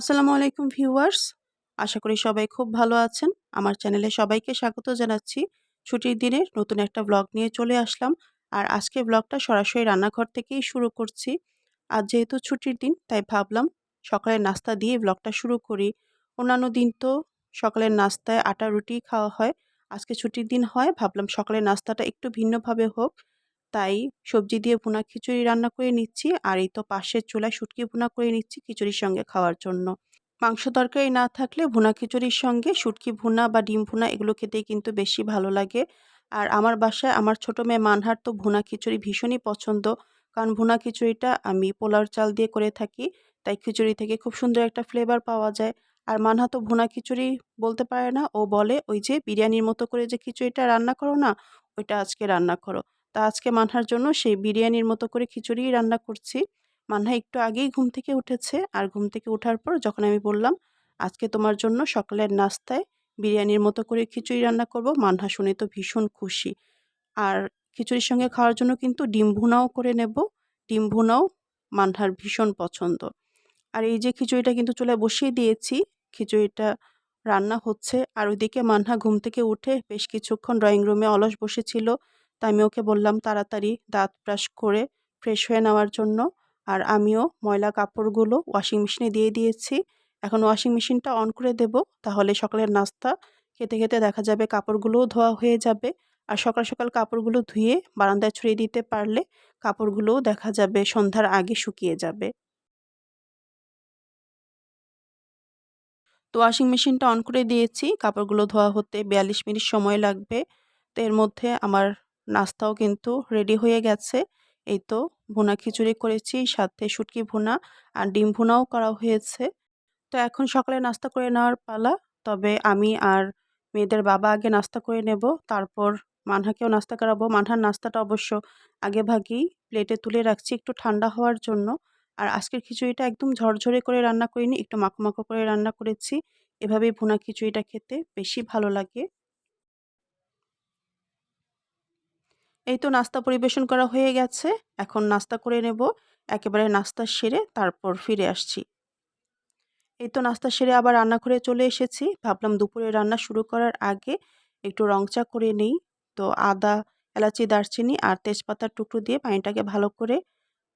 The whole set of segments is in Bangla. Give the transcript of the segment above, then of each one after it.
আসসালামু আলাইকুম ভিউয়ার্স। আশা করি সবাই খুব ভালো আছেন। আমার চ্যানেলে সবাইকে স্বাগত জানাচ্ছি। ছুটির দিনে নতুন একটা ব্লগ নিয়ে চলে আসলাম। আর আজকে ব্লগটা সরাসরি রান্নাঘর থেকেই শুরু করছি। আজ যেহেতু ছুটির দিন, তাই ভাবলাম সকালের নাস্তা দিয়ে ব্লগটা শুরু করি। অন্যান্য দিন তো সকালের নাস্তায় আটা রুটি খাওয়া হয়। আজকে ছুটির দিন হয়, ভাবলাম সকালের নাস্তাটা একটু ভিন্নভাবে হোক। তাই সবজি দিয়ে ভুনা খিচুড়ি রান্না করে নিচ্ছি। আর এই তো পাশের চুলায় শুটকি ভুনা করে নিচ্ছি খিচুড়ির সঙ্গে খাওয়ার জন্য। মাংস তরকারি না থাকলে ভুনা খিচুড়ির সঙ্গে শুটকি ভুনা বা ডিম ভুনা এগুলো খেতেই কিন্তু বেশি ভালো লাগে। আর আমার বাসায় আমার ছোটো মেয়ে মানহার তো ভুনা খিচুড়ি ভীষণই পছন্দ। কারণ ভুনা খিচুড়িটা আমি পোলার চাল দিয়ে করে থাকি। তাই খিচুড়ি থেকে খুব সুন্দর একটা ফ্লেভার পাওয়া যায়। আর মানহা তো ভুনা খিচুড়ি বলতে পারে না। ও বলে, ওই যে বিরিয়ানির মতো করে যে খিচুড়িটা রান্না করো না, ওইটা আজকে রান্না করো। তা আজকে মানহার জন্য সেই বিরিয়ানির মতো করে খিচুড়ি রান্না করছি। মানহা একটু আগেই ঘুম থেকে উঠেছে আর ঘুম থেকে ওঠার পর যখন আমি বললাম, আজকে তোমার জন্য সকালের নাস্তায় বিরিয়ানির মতো করে খিচুড়ি রান্না করব মানহা শুনে তো ভীষণ খুশি। আর খিচুড়ির সঙ্গে খাওয়ার জন্য কিন্তু ডিম ভুনাও করে নেব। ডিম ভুনাও মানহার ভীষণ পছন্দ। আর এই যে খিচুড়িটা কিন্তু চুলায় বসিয়ে দিয়েছি, খিচুড়িটা রান্না হচ্ছে। আর ওইদিকে মানহা ঘুম থেকে উঠে বেশ কিছুক্ষণ ড্রয়িং রুমে অলস বসেছিল। তা আমি ওকে বললাম, তাড়াতাড়ি দাঁত ব্রাশ করে ফ্রেশ হয়ে নেওয়ার জন্য। আর আমিও ময়লা কাপড়গুলো ওয়াশিং মেশিনে দিয়ে দিয়েছি। এখন ওয়াশিং মেশিনটা অন করে দেব, তাহলে সকালের নাস্তা খেতে খেতে দেখা যাবে কাপড়গুলোও ধোয়া হয়ে যাবে। আর সকাল সকাল কাপড়গুলো ধুয়ে বারান্দায় ছড়িয়ে দিতে পারলে কাপড়গুলোও দেখা যাবে সন্ধ্যার আগে শুকিয়ে যাবে। তো ওয়াশিং মেশিনটা অন করে দিয়েছি, কাপড়গুলো ধোয়া হতে বিয়াল্লিশ মিনিট সময় লাগবে। তো এর মধ্যে আমার নাস্তাও কিন্তু রেডি হয়ে গেছে। এই তো ভুনা খিচুড়ি করেছি, সাথে শুটকি ভুনা আর ডিম ভুনাও করা হয়েছে। তো এখন সকালে নাস্তা করে নেওয়ার পালা। তবে আমি আর মেয়েদের বাবা আগে নাস্তা করে নেব, তারপর মানহাকেও নাস্তা করাবো। মানহার নাস্তাটা অবশ্য আগে ভাগেই প্লেটে তুলে রাখছি একটু ঠান্ডা হওয়ার জন্য। আর আজকের খিচুড়িটা একদম ঝরঝরে করে রান্না করিনি, একটু মাখো মাখো করে রান্না করেছি। এভাবেই ভুনা খিচুড়িটা খেতে বেশি ভালো লাগে। এই তো নাস্তা পরিবেশন করা হয়ে গেছে। এখন নাস্তা করে নেব। একেবারে নাস্তা সেরে তারপর ফিরে আসছি। এই তো নাস্তা সেরে আবার রান্না করে চলে এসেছি। ভাবলাম দুপুরে রান্না শুরু করার আগে একটু রং চা করে নেই। তো আদা, এলাচি, দারচিনি আর তেজপাতার টুকরো দিয়ে পানিটাকে ভালো করে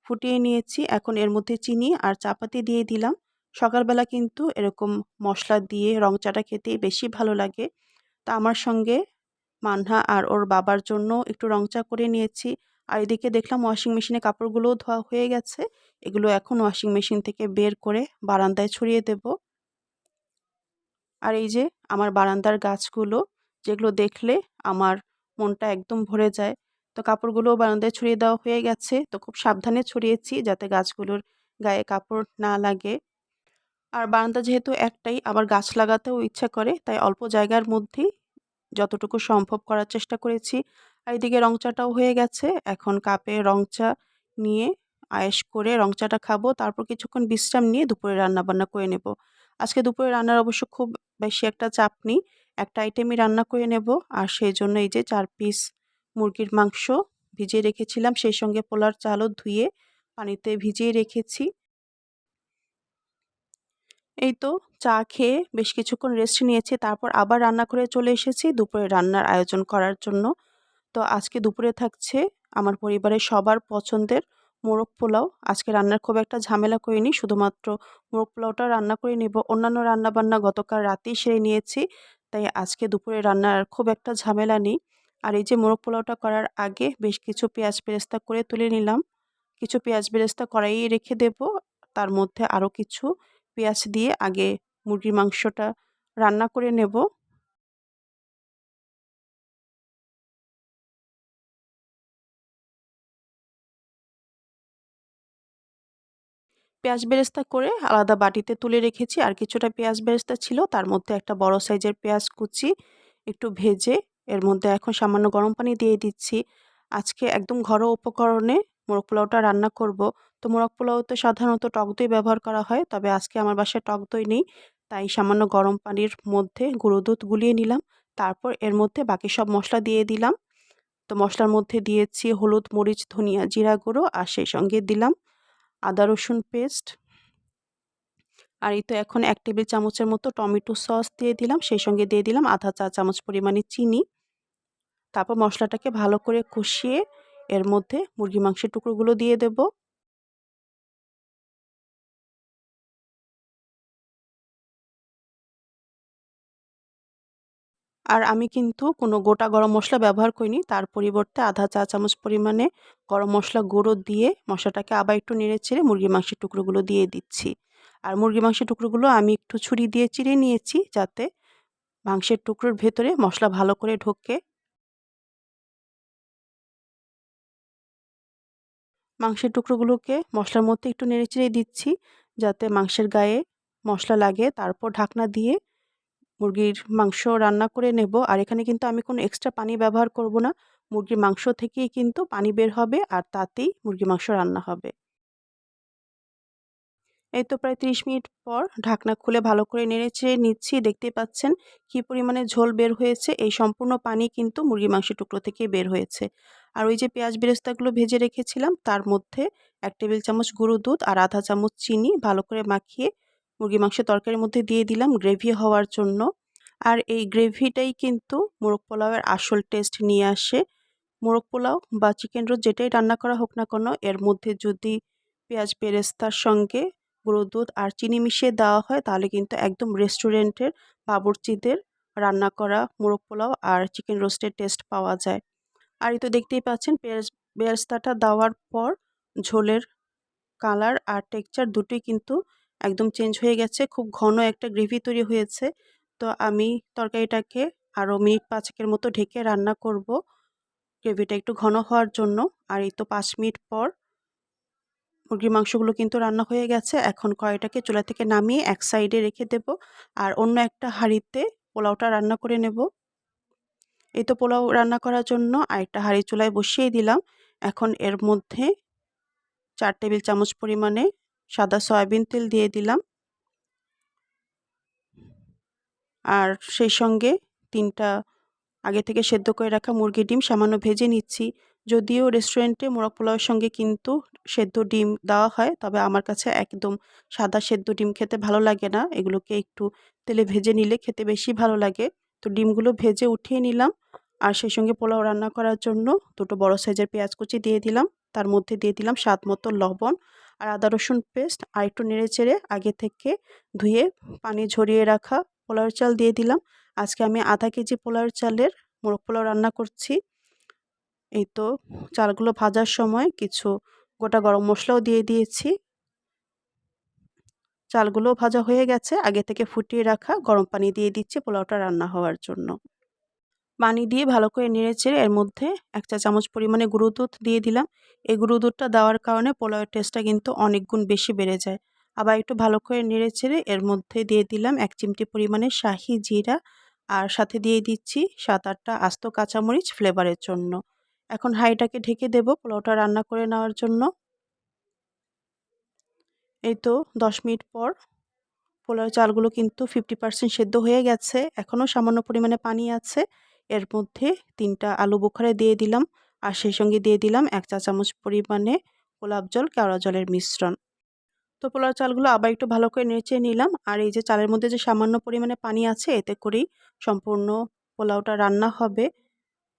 ফুটিয়ে নিয়েছি। এখন এর মধ্যে চিনি আর চাপাতি দিয়ে দিলাম। সকালবেলা কিন্তু এরকম মশলা দিয়ে রং চাটা খেতে বেশি ভালো লাগে। তা আমার সঙ্গে মানহা আর ওর বাবার জন্য একটু রং চা করে নিয়েছি। আর এদিকে দেখলাম ওয়াশিং মেশিনে কাপড়গুলোও ধোয়া হয়ে গেছে। এগুলো এখন ওয়াশিং মেশিন থেকে বের করে বারান্দায় ছড়িয়ে দেব। আর এই যে আমার বারান্দার গাছগুলো, যেগুলো দেখলে আমার মনটা একদম ভরে যায়। তো কাপড়গুলো বারান্দায় ছড়িয়ে দেওয়া হয়ে গেছে। তো খুব সাবধানে ছড়িয়েছি যাতে গাছগুলোর গায়ে কাপড় না লাগে। আর বারান্দা যেহেতু একটাই, আবার গাছ লাগাতেও ইচ্ছা করে, তাই অল্প জায়গার মধ্যেই যতটুকু সম্ভব করার চেষ্টা করেছি। আর এদিকে রং চাটাও হয়ে গেছে। এখন কাপে রং চা নিয়ে আয়েস করে রং চাটা খাব, তারপর কিছুক্ষণ বিশ্রাম নিয়ে দুপুরে রান্নাবান্না করে নেব। আজকে দুপুরে রান্নার অবশ্য খুব বেশি একটা চাপ নেই, একটা আইটেমই রান্না করে নেব। আর সেই জন্য এই যে চার পিস মুরগির মাংস ভিজিয়ে রেখেছিলাম, সেই সঙ্গে পোলার চালও ধুয়ে পানিতে ভিজিয়ে রেখেছি। এই তো চা খেয়ে বেশ কিছুক্ষণ রেস্ট নিয়েছি, তারপর আবার রান্না করে চলে এসেছি দুপুরে রান্নার আয়োজন করার জন্য। তো আজকে দুপুরে থাকছে আমার পরিবারের সবার পছন্দের মোরগ পোলাও। আজকে রান্নার খুব একটা ঝামেলা করিনি, শুধুমাত্র মোরগ পোলাওটা রান্না করে নিব। অন্যান্য রান্নাবান্না গতকাল রাতেই সেরে নিয়েছি, তাই আজকে দুপুরে রান্নার খুব একটা ঝামেলা নেই। আর এই যে মোরগ পোলাওটা করার আগে বেশ কিছু পেঁয়াজ বেরেস্তা করে তুলে নিলাম। কিছু পেঁয়াজ বেরেস্তা কড়াইয়ে রেখে দেব, তার মধ্যে আরও কিছু পেঁয়াজ দিয়ে আগে মুরগির মাংসটা রান্না করে নেব। পেঁয়াজ বেরেস্তা করে আলাদা বাটিতে তুলে রেখেছি। আর কিছুটা পেঁয়াজ বেরেস্তা ছিল, তার মধ্যে একটা বড় সাইজের পেঁয়াজ কুচি একটু ভেজে এর মধ্যে এখন সামান্য গরম পানি দিয়ে দিচ্ছি। আজকে একদম ঘরোয়া উপকরণে মোরগ পোলাওটা রান্না করব। তো মোরগ পোলাওতে সাধারণত টক দই ব্যবহার করা হয়। তবে আজকে আমার বাসায় টক দই নেই। তাই সামান্য গরম পানির মধ্যে গুঁড়ো দুধ গুলিয়ে নিলাম। তারপর এর মধ্যে বাকি সব মশলা দিয়ে দিলাম। তো মশলার মধ্যে দিয়েছি হলুদ, মরিচ, ধনিয়া, জিরা গুঁড়ো আর সেই সঙ্গে দিলাম আদা, রসুন পেস্ট। আর এই তো এখন এক টেবিল চামচের মতো টমেটো সস দিয়ে দিলাম। সেই সঙ্গে দিয়ে দিলাম আধা চা চামচ পরিমাণে চিনি। তারপর মশলাটাকে ভালো করে কষিয়ে এর মধ্যে মুরগি মাংসের টুকরোগুলো দিয়ে দেব। আর আমি কিন্তু কোনো গোটা গরম মশলা ব্যবহার করিনি। তার পরিবর্তে আধা চা চামচ পরিমাণে গরম মশলা গুঁড়ো দিয়ে মশলাটাকে আবার একটু নেড়ে চেড়ে মুরগির মাংসের টুকরোগুলো দিয়ে দিচ্ছি। আর মুরগি মাংসের টুকরোগুলো আমি একটু ছুরি দিয়ে চিড়ে নিয়েছি যাতে মাংসের টুকরোর ভেতরে মশলা ভালো করে ঢোকে। মাংসের টুকরোগুলোকে মশলার মধ্যে একটু নেড়ে চেড়ে দিচ্ছি যাতে মাংসের গায়ে মশলা লাগে। তারপর ঢাকনা দিয়ে মুরগির মাংস রান্না করে নেব। আর এখানে কিন্তু আমি কোনো এক্সট্রা পানি ব্যবহার করব না। মুরগির মাংস থেকেই কিন্তু পানি বের হবে আর তাতেই মুরগির মাংস রান্না হবে। এই তো প্রায় 30 মিনিট পর ঢাকনা খুলে ভালো করে নেড়েছে নিচ্ছি। দেখতেই পাচ্ছেন কি পরিমাণে ঝোল বের হয়েছে। এই সম্পূর্ণ পানি কিন্তু মুরগি মাংসের টুকরো থেকে বের হয়েছে। আর ওই যে পেঁয়াজ বেরেস্তাগুলো ভেজে রেখেছিলাম, তার মধ্যে এক টেবিল চামচ গুঁড়ো দুধ আর আধা চামচ চিনি ভালো করে মাখিয়ে মুরগি মাংসের তরকারির মধ্যে দিয়ে দিলাম গ্রেভি হওয়ার জন্য। আর এই গ্রেভিটাই কিন্তু মোরগ পোলাওয়ের আসল টেস্ট নিয়ে আসে। মোরগ পোলাও বা চিকেন রোল যেটাই রান্না করা হোক না কেন, এর মধ্যে যদি পেঁয়াজ বেরেস্তার সঙ্গে গুঁড়ো দুধ আর চিনি মিশিয়ে দেওয়া হয়, তাহলে কিন্তু একদম রেস্টুরেন্টের বাবুর্চিদের রান্না করা মোরগ পোলাও আর চিকেন রোস্টের টেস্ট পাওয়া যায়। আর এই তো দেখতেই পাচ্ছেন, পেঁয়াজ বেরেস্তাটা দেওয়ার পর ঝোলের কালার আর টেক্সচার দুটোই কিন্তু একদম চেঞ্জ হয়ে গেছে। খুব ঘন একটা গ্রেভি তৈরি হয়েছে। তো আমি তরকারিটাকে আরও মিনিট পাঁচেকের মতো ঢেকে রান্না করব। গ্রেভিটা একটু ঘন হওয়ার জন্য। আর এই তো পাঁচ মিনিট পর মুরগির মাংসগুলো কিন্তু রান্না হয়ে গেছে। এখন কড়াইটাকে চুলা থেকে নামিয়ে এক সাইডে রেখে দেব। আর অন্য একটা হাঁড়িতে পোলাওটা রান্না করে নেব। এই তো পোলাও রান্না করার জন্য আরেকটা হাঁড়ি চুলায় বসিয়ে দিলাম। এখন এর মধ্যে চার টেবিল চামচ পরিমাণে সাদা সয়াবিন তেল দিয়ে দিলাম। আর সেই সঙ্গে তিনটা আগে থেকে সেদ্ধ করে রাখা মুরগির ডিম সামান্য ভেজে নিচ্ছি। যদিও রেস্টুরেন্টে মোরগ পোলাওয়ের সঙ্গে কিন্তু সেদ্ধ ডিম দেওয়া হয়, তবে আমার কাছে একদম সাদা সেদ্ধ ডিম খেতে ভালো লাগে না। এগুলোকে একটু তেলে ভেজে নিলে খেতে বেশি ভালো লাগে। তো ডিমগুলো ভেজে উঠিয়ে নিলাম। আর সেই সঙ্গে পোলাও রান্না করার জন্য দুটো বড় সাইজের পেঁয়াজ কুচি দিয়ে দিলাম। তার মধ্যে দিয়ে দিলাম স্বাদ মতো লবণ। আর আদা রসুন পেস্ট আর একটু নেড়ে চেড়ে আগে থেকে ধুয়ে পানি ঝরিয়ে রাখা পোলাওয়ের চাল দিয়ে দিলাম। আজকে আমি আধা কেজি পোলাওয়ের চালের মোরগ পোলাও রান্না করছি। এই তো চালগুলো ভাজার সময় কিছু গোটা গরম মশলাও দিয়ে দিয়েছি। চালগুলো ভাজা হয়ে গেছে। আগে থেকে ফুটিয়ে রাখা গরম পানি দিয়ে দিচ্ছি পোলাওটা রান্না হওয়ার জন্য। পানি দিয়ে ভালো করে নেড়ে চেড়ে এর মধ্যে এক চা চামচ পরিমাণে গুঁড়ো দুধ দিয়ে দিলাম। এই গুঁড়ো দুধটা দেওয়ার কারণে পোলাওয়ের টেস্টটা কিন্তু অনেক গুণ বেশি বেড়ে যায়। আবার একটু ভালো করে নেড়ে চেড়ে এর মধ্যে দিয়ে দিলাম এক চিমটি পরিমাণে শাহি জিরা আর সাথে দিয়ে দিচ্ছি সাত আটটা আস্ত কাঁচামরিচ ফ্লেভারের জন্য। এখন হাইটাকে ঢেকে দেব পোলাওটা রান্না করে নেওয়ার জন্য। এই তো দশ মিনিট পর পোলাও চালগুলো কিন্তু ফিফটি পার্সেন্ট সেদ্ধ হয়ে গেছে। এখনও সামান্য পরিমাণে পানি আছে। এর মধ্যে তিনটা আলু বোখারে দিয়ে দিলাম আর সেই সঙ্গে দিয়ে দিলাম এক চা চামচ পরিমাণে গোলাপ জল, কেওড়া জলের মিশ্রণ। তো পোলাও চালগুলো আবার একটু ভালো করে নেড়ে নিলাম আর এই যে চালের মধ্যে যে সামান্য পরিমাণে পানি আছে এতে করেই সম্পূর্ণ পোলাওটা রান্না হবে।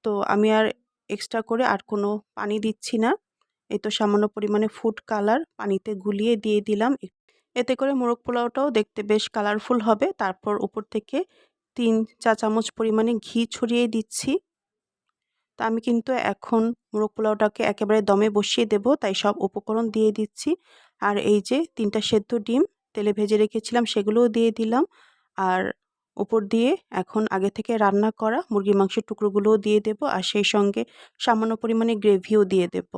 তো আমি আর এক্সট্রা করে আর কোনো পানি দিচ্ছি না। এই তো সামান্য পরিমাণে ফুড কালার পানিতে গুলিয়ে দিয়ে দিলাম। এতে করে মোরগ পোলাওটাও দেখতে বেশ কালারফুল হবে। তারপর উপর থেকে তিন চা চামচ পরিমাণে ঘি ছড়িয়ে দিচ্ছি। তা আমি কিন্তু এখন মোরগ পোলাওটাকে একেবারে দমে বসিয়ে দেব, তাই সব উপকরণ দিয়ে দিচ্ছি। আর এই যে তিনটা সেদ্ধ ডিম, তেলে ভেজে রেখেছিলাম সেগুলোও দিয়ে দিলাম। আর উপর দিয়ে এখন আগে থেকে রান্না করা মুরগির মাংসের টুকরোগুলোও দিয়ে দেব, আর সেই সঙ্গে সামান্য পরিমাণে গ্রেভিও দিয়ে দেব।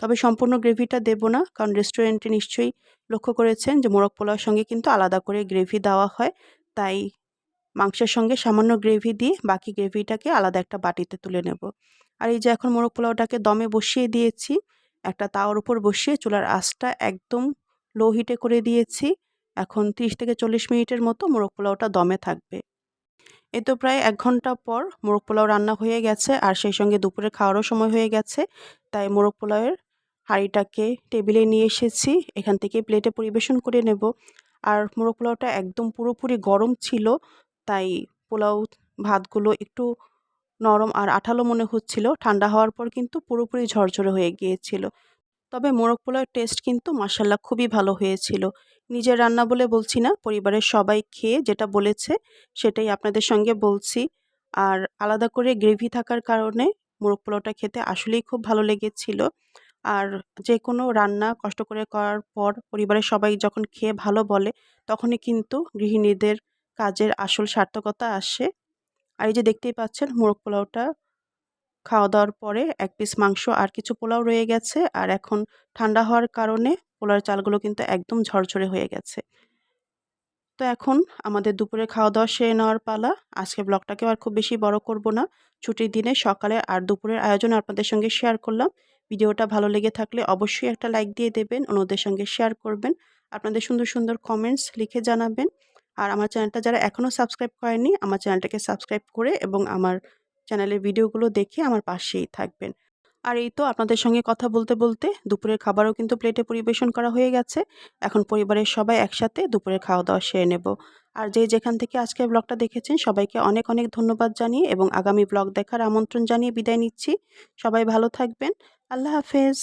তবে সম্পূর্ণ গ্রেভিটা দেব না, কারণ রেস্টুরেন্টে নিশ্চয়ই লক্ষ্য করেছেন যে মোরগ পোলাওর সঙ্গে কিন্তু আলাদা করে গ্রেভি দেওয়া হয়, তাই মাংসের সঙ্গে সামান্য গ্রেভি দিয়ে বাকি গ্রেভিটাকে আলাদা একটা বাটিতে তুলে নেব। আর এই যে এখন মোরগ পোলাওটাকে দমে বসিয়ে দিয়েছি, একটা তাওয়ার উপর বসিয়ে চুলার আঁচটা একদম লো হিটে করে দিয়েছি। এখন 30 থেকে চল্লিশ মিনিটের মতো মোরগ পোলাওটা দমে থাকবে। এ তো প্রায় এক ঘণ্টা পর মোরগ পোলাও রান্না হয়ে গেছে আর সেই সঙ্গে দুপুরে খাওয়ারও সময় হয়ে গেছে। তাই মোরগ পোলাওয়ের হাঁড়িটাকে টেবিলে নিয়ে এসেছি, এখান থেকে প্লেটে পরিবেশন করে নেব। আর মোরগ পোলাওটা একদম পুরোপুরি গরম ছিল তাই পোলাও ভাতগুলো একটু নরম আর আঠালো মনে হচ্ছিল। ঠান্ডা হওয়ার পর কিন্তু পুরোপুরি ঝরঝরে হয়ে গিয়েছিল। তবে মোরগ পোলাওয়ের টেস্ট কিন্তু মাসাল্লাহ খুবই ভালো হয়েছিল। নিজের রান্না বলে বলছি না, পরিবারের সবাই খেয়ে যেটা বলেছে সেটাই আপনাদের সঙ্গে বলছি। আর আলাদা করে গ্রেভি থাকার কারণে মোরগ পোলাওটা খেতে আসলেই খুব ভালো লেগেছিল। আর যে কোনো রান্না কষ্ট করে করার পর পরিবারের সবাই যখন খেয়ে ভালো বলে, তখনই কিন্তু গৃহিণীদের কাজের আসল সার্থকতা আসে। আর এই যে দেখতেই পাচ্ছেন, মোরগ পোলাওটা খাওয়া দাওয়ার পরে এক পিস মাংস আর কিছু পোলাও রয়ে গেছে। আর এখন ঠান্ডা হওয়ার কারণে পোলাওর চালগুলো কিন্তু একদম ঝরঝরে হয়ে গেছে। তো এখন আমাদের দুপুরে খাওয়া দাওয়া সেরে নেওয়ার পালা। আজকে ব্লগটাকেও আর খুব বেশি বড় করব না। ছুটির দিনে সকালে আর দুপুরের আয়োজন আপনাদের সঙ্গে শেয়ার করলাম। ভিডিওটা ভালো লেগে থাকলে অবশ্যই একটা লাইক দিয়ে দেবেন, অন্যদের সঙ্গে শেয়ার করবেন। আপনাদের সুন্দর সুন্দর কমেন্টস লিখে জানাবেন। আর আমার চ্যানেলটা যারা এখনও সাবস্ক্রাইব করেনি আমার চ্যানেলটাকে সাবস্ক্রাইব করে এবং আমার চ্যানেলের ভিডিওগুলো দেখে আমার পাশেই থাকবেন। আর এই তো আপনাদের সঙ্গে কথা বলতে বলতে দুপুরের খাবারও কিন্তু প্লেটে পরিবেশন করা হয়ে গেছে। এখন পরিবারের সবাই একসাথে দুপুরের খাওয়া দাওয়া সেরে নেব। আর যে যেখান থেকে আজকের ব্লগটা দেখেছেন, সবাইকে অনেক অনেক ধন্যবাদ জানিয়ে এবং আগামী ব্লগ দেখার আমন্ত্রণ জানিয়ে বিদায় নিচ্ছি। সবাই ভালো থাকবেন। আল্লাহ হাফেজ।